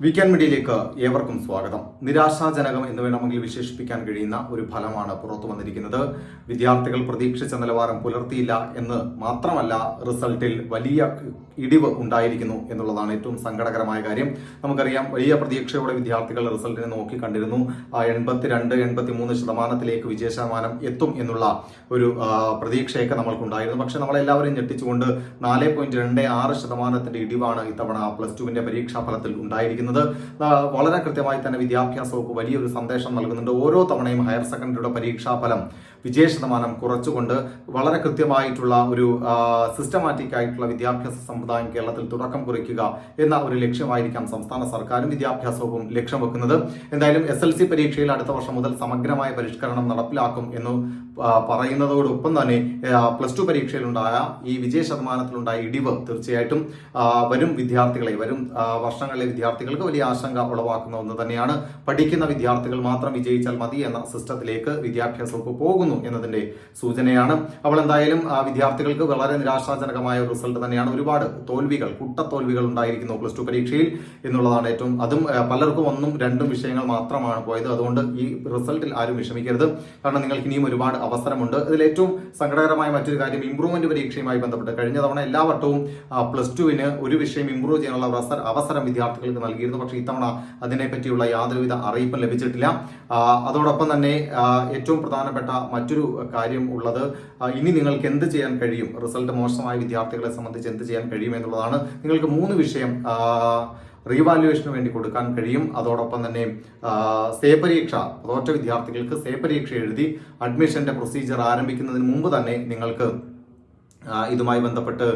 Weekend മീഡിയയിലേക്ക് ഏവർക്കും സ്വാഗതം. നിരാശാജനകം എന്ന് വേണമെങ്കിൽ വിശേഷിപ്പിക്കാൻ കഴിയുന്ന ഒരു ഫലമാണ് പുറത്തു വന്നിരിക്കുന്നത്. വിദ്യാർത്ഥികൾ പ്രതീക്ഷിച്ച നിലവാരം പുലർത്തിയില്ല എന്ന് മാത്രമല്ല റിസൾട്ടിൽ വലിയ ഇടിവ് ഉണ്ടായിരിക്കുന്നു എന്നുള്ളതാണ് ഏറ്റവും സങ്കടകരമായ കാര്യം. നമുക്കറിയാം വലിയ പ്രതീക്ഷയോടെ വിദ്യാർത്ഥികൾ റിസൾട്ടിനെ നോക്കി കണ്ടിരുന്നു. എൺപത്തിരണ്ട് എൺപത്തി മൂന്ന് ശതമാനത്തിലേക്ക് വിജയ ശതമാനം എത്തും എന്നുള്ള ഒരു പ്രതീക്ഷയൊക്കെ നമ്മൾക്കുണ്ടായിരുന്നു. പക്ഷെ നമ്മളെല്ലാവരും ഞെട്ടിച്ചുകൊണ്ട് നാല് പോയിന്റ് രണ്ട് ആറ് ശതമാനത്തിന്റെ ഇടിവാണ് ഇത്തവണ പ്ലസ് ടുവിന്റെ പരീക്ഷാ ഫലത്തിൽ ഉണ്ടായിരിക്കുന്നത്. ആ, വളരെ കൃത്യമായി തന്നെ വിദ്യാഭ്യാസ വകുപ്പ് വലിയൊരു സന്ദേശം നൽകുന്നുണ്ട്. ഓരോ തവണയും ഹയർ സെക്കൻഡറിയുടെ പരീക്ഷാ ഫലം വിജയ ശതമാനം കുറച്ചുകൊണ്ട് വളരെ കൃത്യമായിട്ടുള്ള ഒരു സിസ്റ്റമാറ്റിക് ആയിട്ടുള്ള വിദ്യാഭ്യാസ സമ്പ്രദായം കേരളത്തിൽ തുടക്കം കുറിക്കുക എന്ന ഒരു ലക്ഷ്യമായിരിക്കാം സംസ്ഥാന സർക്കാരും വിദ്യാഭ്യാസ വകുപ്പും ലക്ഷ്യം വെക്കുന്നത്. എന്തായാലും എസ് എൽ സി പരീക്ഷയിൽ അടുത്ത വർഷം മുതൽ സമഗ്രമായ പരിഷ്കരണം നടപ്പിലാക്കും എന്ന് പറയുന്നതോടൊപ്പം തന്നെ പ്ലസ് ടു പരീക്ഷയിലുണ്ടായ ഈ വിജയ ശതമാനത്തിലുണ്ടായ ഇടിവ് തീർച്ചയായിട്ടും വരും വിദ്യാർത്ഥികളെ വരും വർഷങ്ങളിലെ വിദ്യാർത്ഥികൾക്ക് വലിയ ആശങ്ക ഉളവാക്കുന്ന ഒന്ന് തന്നെയാണ്. പഠിക്കുന്ന വിദ്യാർത്ഥികൾ മാത്രം വിജയിച്ചാൽ മതി എന്ന സിസ്റ്റത്തിലേക്ക് വിദ്യാഭ്യാസ വകുപ്പ് പോകുന്നു. എന്നതിന്റെ സൂചനയാണ്. അവൾ എന്തായാലും വിദ്യാർത്ഥികൾക്ക് വളരെ നിരാശാജനകമായ ഒരു റിസൾട്ട് തന്നെയാണ്. ഒരുപാട് തോൽവികൾ കുട്ടത്തോൽവികൾ ഉണ്ടായിരിക്കുന്നു പ്ലസ് ടു പരീക്ഷയിൽ എന്നുള്ളതാണ് ഏറ്റവും അതും പലർക്കും ഒന്നും രണ്ടും വിഷയങ്ങൾ മാത്രമാണ് പോയത്. അതുകൊണ്ട് ഈ റിസൾട്ടിൽ ആരും വിഷമിക്കരുത്. കാരണം നിങ്ങൾക്ക് ഇനിയും ഒരുപാട് അവസരമുണ്ട്. ഇതിൽ ഏറ്റവും സങ്കടകരമായ മറ്റൊരു കാര്യം ഇംപ്രൂവ്മെന്റ് പരീക്ഷയുമായി ബന്ധപ്പെട്ട് കഴിഞ്ഞ തവണ എല്ലാ വട്ടവും പ്ലസ് ടുവിന് ഒരു വിഷയം ഇംപ്രൂവ് ചെയ്യാനുള്ള അവസര- വിദ്യാർത്ഥികൾക്ക് നൽകിയിരുന്നു. പക്ഷേ ഇത്തവണ അതിനെപ്പറ്റിയുള്ള യാതൊരുവിധ അറിയിപ്പും ലഭിച്ചിട്ടില്ല. അതോടൊപ്പം തന്നെ ഏറ്റവും പ്രധാനപ്പെട്ട മറ്റൊരു കാര്യം ഉള്ളത്. ഇനി നിങ്ങൾക്ക് എന്ത് ചെയ്യാൻ കഴിയും? റിസൾട്ട് മോശമായ വിദ്യാർത്ഥികളെ സംബന്ധിച്ച് എന്ത് ചെയ്യാൻ കഴിയും എന്നുള്ളതാണ് നിങ്ങൾക്ക് മൂന്ന് വിഷയം റീവാലുവേഷന് വേണ്ടി കൊടുക്കാൻ കഴിയും. അതോടൊപ്പം തന്നെ സേ പരീക്ഷ തോറ്റ വിദ്യാർത്ഥികൾക്ക് സേ പരീക്ഷ എഴുതി അഡ്മിഷന്റെ പ്രൊസീജിയർ ആരംഭിക്കുന്നതിന് മുമ്പ് തന്നെ നിങ്ങൾക്ക് ഇതുമായി ബന്ധപ്പെട്ട്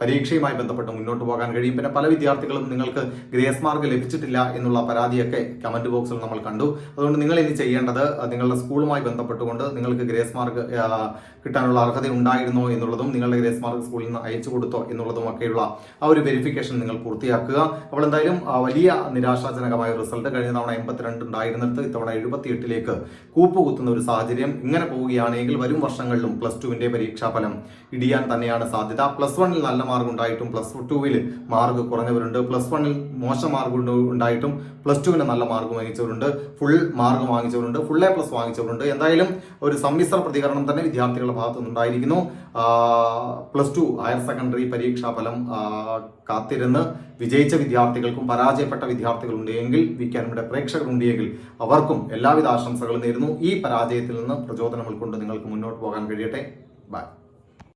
പരീക്ഷയുമായി ബന്ധപ്പെട്ട് മുന്നോട്ട് പോകാൻ കഴിയും. പിന്നെ പല വിദ്യാർത്ഥികളും നിങ്ങൾക്ക് ഗ്രേസ് മാർക്ക് ലഭിച്ചിട്ടില്ല എന്നുള്ള പരാതിയൊക്കെ കമന്റ് ബോക്സിൽ നമ്മൾ കണ്ടു. അതുകൊണ്ട് നിങ്ങൾ ഇനി ചെയ്യേണ്ടത് നിങ്ങളുടെ സ്കൂളുമായി ബന്ധപ്പെട്ടുകൊണ്ട് നിങ്ങൾക്ക് ഗ്രേസ് മാർക്ക് കിട്ടാനുള്ള അർഹത ഉണ്ടായിരുന്നോ എന്നുള്ളതും നിങ്ങളുടെ ഗ്രേസ് മാർക്ക് സ്കൂളിൽ നിന്ന് അയച്ചു കൊടുത്തോ എന്നുള്ളതും ഒക്കെയുള്ള ആ ഒരു വെരിഫിക്കേഷൻ നിങ്ങൾ പൂർത്തിയാക്കുക. അപ്പോൾ എന്തായാലും വലിയ നിരാശാജനകമായ റിസൾട്ട് കഴിഞ്ഞ തവണ എൺപത്തിരണ്ട് ഉണ്ടായിരുന്നിടത്ത് ഇത്തവണ എഴുപത്തിയെട്ടിലേക്ക് കൂപ്പുകുത്തുന്ന ഒരു സാഹചര്യം ഇങ്ങനെ പോവുകയാണെങ്കിൽ വരും വർഷങ്ങളിലും പ്ലസ് ടുവിന്റെ പരീക്ഷാഫലം. ഇടിയാൻ തന്നെയാണ് സാധ്യത. പ്ലസ് വണ്ണിൽ നല്ല മാർക്ക് ഉണ്ടായിട്ടും പ്ലസ് ടുവിൽ മാർക്ക് കുറഞ്ഞവരുണ്ട്. പ്ലസ് വണ്ണിൽ മോശം മാർക്ക് ഉണ്ടായിട്ടും പ്ലസ് ടുവിന് നല്ല മാർക്ക് വാങ്ങിച്ചവരുണ്ട്. ഫുൾ മാർക്ക് വാങ്ങിച്ചവരുണ്ട്. ഫുൾ എ പ്ലസ് വാങ്ങിച്ചവരുണ്ട്. എന്തായാലും ഒരു സമ്മിശ്ര പ്രതികരണം തന്നെ വിദ്യാർത്ഥികളുടെ ഭാഗത്തു നിന്നുണ്ടായിരിക്കുന്നു പ്ലസ് ടു ഹയർ സെക്കൻഡറി പരീക്ഷാഫലം കാത്തിരുന്ന് വിജയിച്ച വിദ്യാർത്ഥികൾക്കും പരാജയപ്പെട്ട വിദ്യാർത്ഥികളുണ്ട് എങ്കിൽ വിക്കാനുടെ പ്രേക്ഷകരുണ്ട് എങ്കിൽ അവർക്കും എല്ലാവിധ ആശംസകളും നേരുന്നു. ഈ പരാജയത്തിൽ നിന്ന് പ്രചോദനം ഉൾക്കൊണ്ട് നിങ്ങൾക്ക് മുന്നോട്ട് പോകാൻ കഴിയട്ടെ. Bye.